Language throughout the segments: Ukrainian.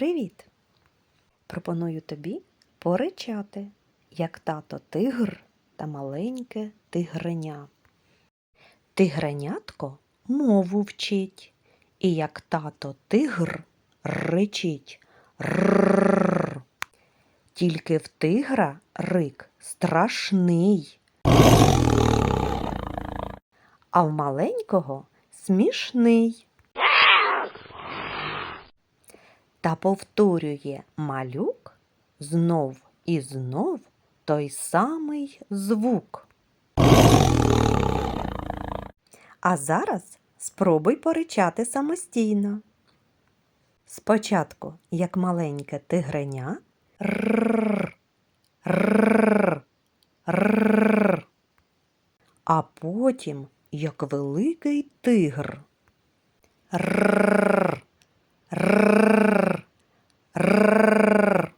Привіт! Пропоную тобі поричати, як тато тигр та маленьке тигреня. Тигренятко мову вчить, і як тато тигр ричить. Рррррр. Тільки в тигра рик страшний, а в маленького смішний. Та повторює малюк знов і знов той самий звук. А зараз спробуй поричати самостійно. Спочатку, як маленьке тигреня, а потім як великий тигр. Рррррр, рррррр.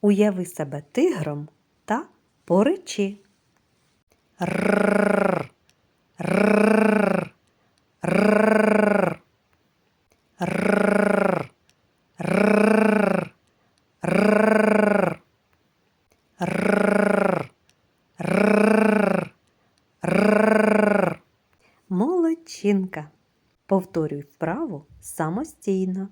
Уяви себе тигром та поричи. Рррррр. Молодчинка. Повторюй вправу самостійно.